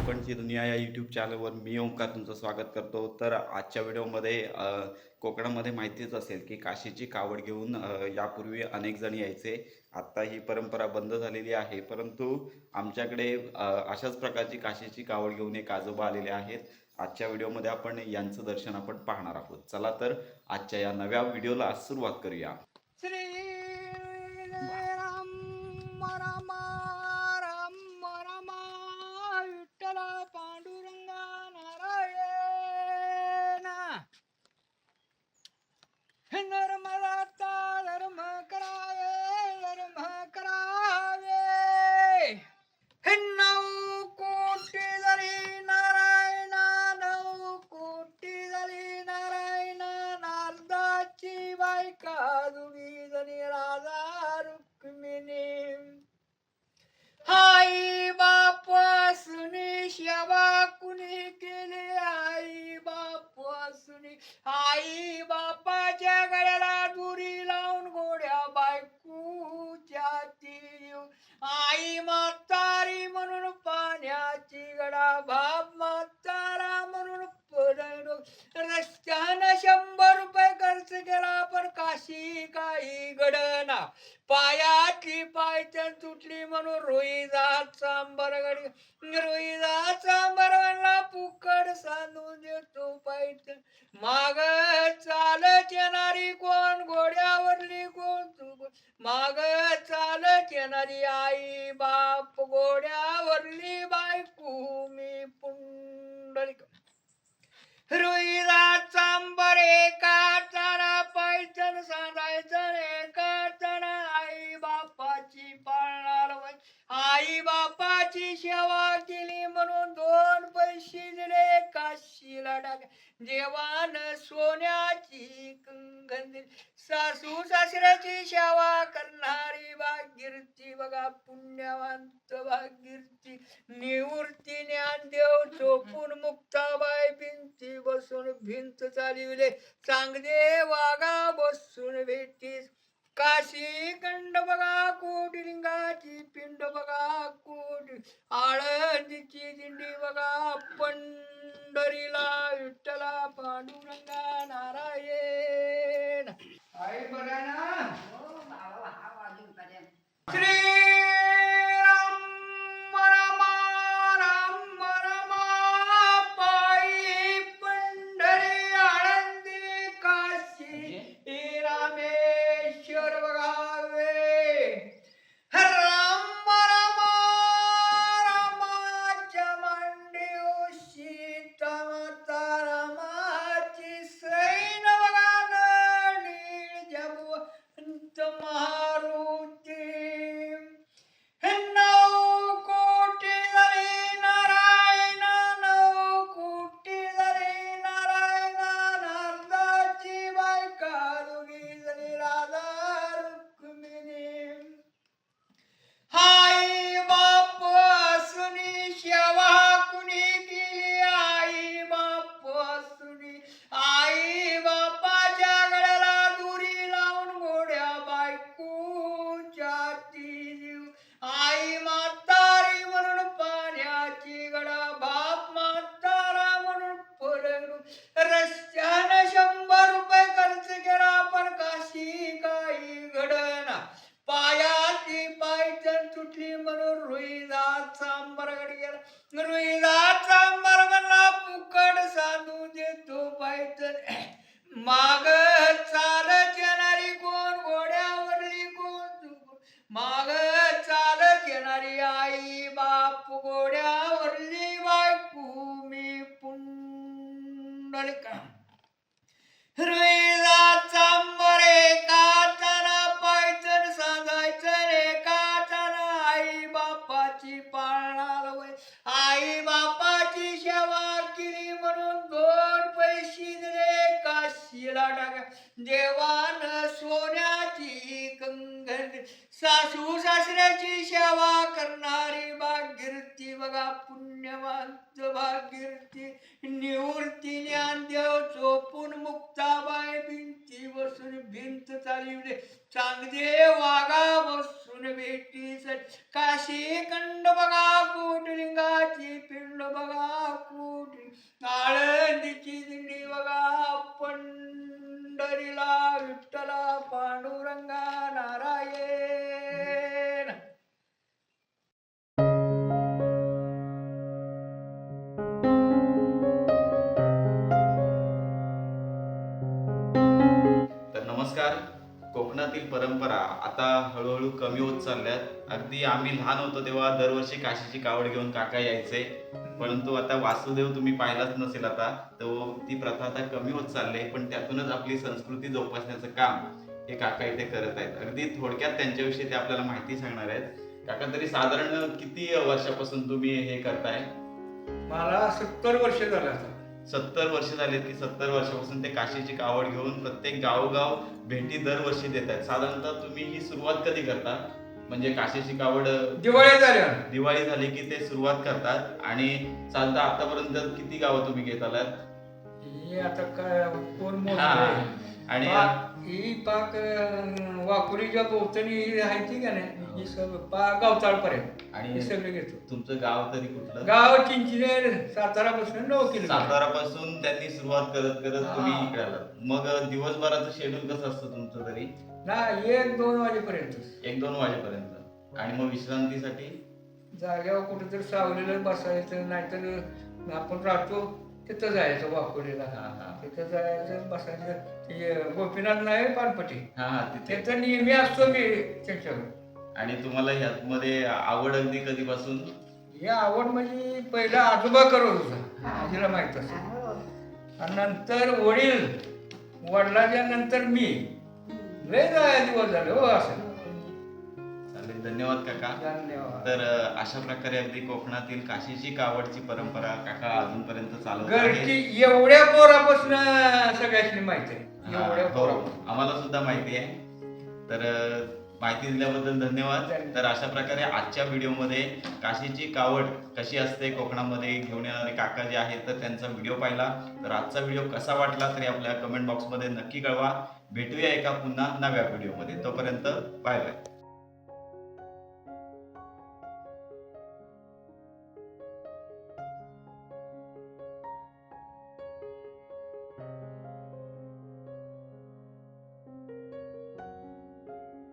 कोकणची दुनिया या यूट्यूब चॅनलवर मी ओंकार तुमचं स्वागत करतो. तर आजच्या व्हिडिओमध्ये कोकणामध्ये माहितीच असेल की काशीची कावड घेऊन यापूर्वी अनेक जण यायचे. आत्ता ही परंपरा बंद झालेली आहे. परंतु आमच्याकडे अशाच प्रकारची काशीची कावड घेऊन एक आजोबा आलेले आहेत. आजच्या व्हिडिओमध्ये आपण यांचं दर्शन आपण पाहणार आहोत. चला तर आजच्या या नव्या व्हिडिओला सुरुवात करूया. श्री राम आई बापाच्या गळ्याला दुरी लावून गोड्या बायकूच्या तीव आई म्हातारी म्हणून पाण्याची गडा बाप म्हातारा म्हणून रस्त्यानं शंभर गेला पण काशी काही घडना पायाची पायथन तुटली म्हणून रोई जात सांबर गडी रोई जात सांबर पुकड सांधून देतो पायथन माग चालत येणारी कोण घोड्यावरली कोण तू माग चालत येणारी आई बाप घोड्यावरली बापाची सेवा केली म्हणून दोन पैसे दिले काशीला टाक. देवान सोन्याची कंगन दिली. सासू सासऱ्याची सेवा करणारी भागीरथी बघा पुण्यवंत भागीरथी. निवृत्ती ज्ञानदेव चोपून मुक्ताबाई भिंती बसून भिंत चालविले. चांगले वागा बसून भेटीस. काशी कंड बघा कोटी लिंगाची पिंड बघा कोटी आळंदीची दिंडी बघा पंढरीला विठ्ठला पांडुरंगा नारायण. आई बघा ना. तुटली म्हणून रुईदात सांबर गेला रुईदात अंबर म्हणला पुकड साधू देतो पायथन माग चालत येणारी कोण? घोड्यावरली कोण? माग चालत येणारी आई बाप घोड्यावरली बायकू मी पुंडलिका. रुईला देवान सोन्याची कंगन सासू सासऱ्याची सेवा करणारी भाग्यर्ती बघा पुण्यवांत भाग्यर्ती निवृत्ती ज्ञान देव चोपून मुक्ताबाई भिंती बसून भिंत चालविले चांगदे वागा बसून भेटी काशी कंड बघा कोटलिंगाची पिंड बघा कोट आळंदीची दिंडी विठ्ठलीला विठ्ठला पांडुरंगा नारायण. तर नमस्कार कोकणातील परंपरा आता हळूहळू कमी होत चालल्यात. अगदी आम्ही लहान होतो तेव्हा दरवर्षी काशीची कावड घेऊन काका यायचे. परंतु आता वासुदेव तुम्ही पाहिलाच नसेल आता तो ती प्रथा आता कमी होत चालली पण त्यातूनच आपली संस्कृती जोपासण्याचं काम हे काका इथे करत आहेत. अगदी थोडक्यात त्यांच्याविषयी ते आपल्याला माहिती सांगणार आहेत. काका तरी साधारण किती वर्षापासून तुम्ही हे करताय? मला सत्तर वर्ष झालं सत्तर वर्ष झालेत की सत्तर वर्षापासून ते काशीची कावड घेऊन प्रत्येक गावोगाव भेटी दरवर्षी देत आहेत. साधारणतः तुम्ही ही सुरुवात कधी करता? म्हणजे काशीची कावड दिवाळी झाल्या दिवाळी झाली की ते सुरुवात करतात. आणि साधारणतः आतापर्यंत किती गावं तुम्ही घेत आलात? ही आता काय कोण आणि ही पाक अं, वाकुरीच्या ही आहे ती का नाही ही. सगळं पाक गावताळपर्यंत हे आणि सगळे घेतो. तुमचं गाव तरी कुठलं? गाव चिंचणे सातारा पासून नऊ किलोमीटर. सातारापासून त्यांनी सुरुवात करत करत तुम्ही हा. इकडे आलात. मग दिवसभराचं शेड्यूल कसं असतं तुमचं तरी? ना एक दोन वाजेपर्यंत. एक दोन वाजेपर्यंत. आणि मग विश्रांतीसाठी? जाग्यावर कुठेतरी सावलेलं बसायचं नाहीतर आपण राहतो तिथं जायचं हा हा. तिथं जायचं बसायचं. ते गोपीनाथ नाही पानपट्टी. हा हा तिथे. तिथं नेहमी असतो मी त्यांच्याकडे आणि तुम्हाला ह्यामध्ये आवड अगदी कधीपासून? ही आवड म्हणजे पहिला आजोबा करत होता. आजीला माहीत असं आणि नंतर वडील. वडिलाच्या नंतर मी. लय जाया दिवस झाले हो असं. धन्यवाद काका. धन्यवाद. तर अशा प्रकारे अगदी कोकणातील काशीची कावडची परंपरा काका अजूनपर्यंत. घरची एवढ्या पोरापासून सगळ्यांनी माहिती आहे. हा, एवढ्या पोरापासून. आम्हाला सुद्धा माहिती आहे. तर माहिती दिल्याबद्दल धन्यवाद. धन्यवाद. तर अशा प्रकारे आजच्या व्हिडिओमध्ये काशीची कावड कशी असते कोकणामध्ये घेऊन येणारे काका जे आहेत तर त्यांचा व्हिडिओ पाहिला. तर आजचा व्हिडिओ कसा वाटला तरी आपल्या कमेंट बॉक्समध्ये नक्की कळवा. भेटूया एका पुन्हा नव्या व्हिडिओमध्ये. तोपर्यंत बाय बाय.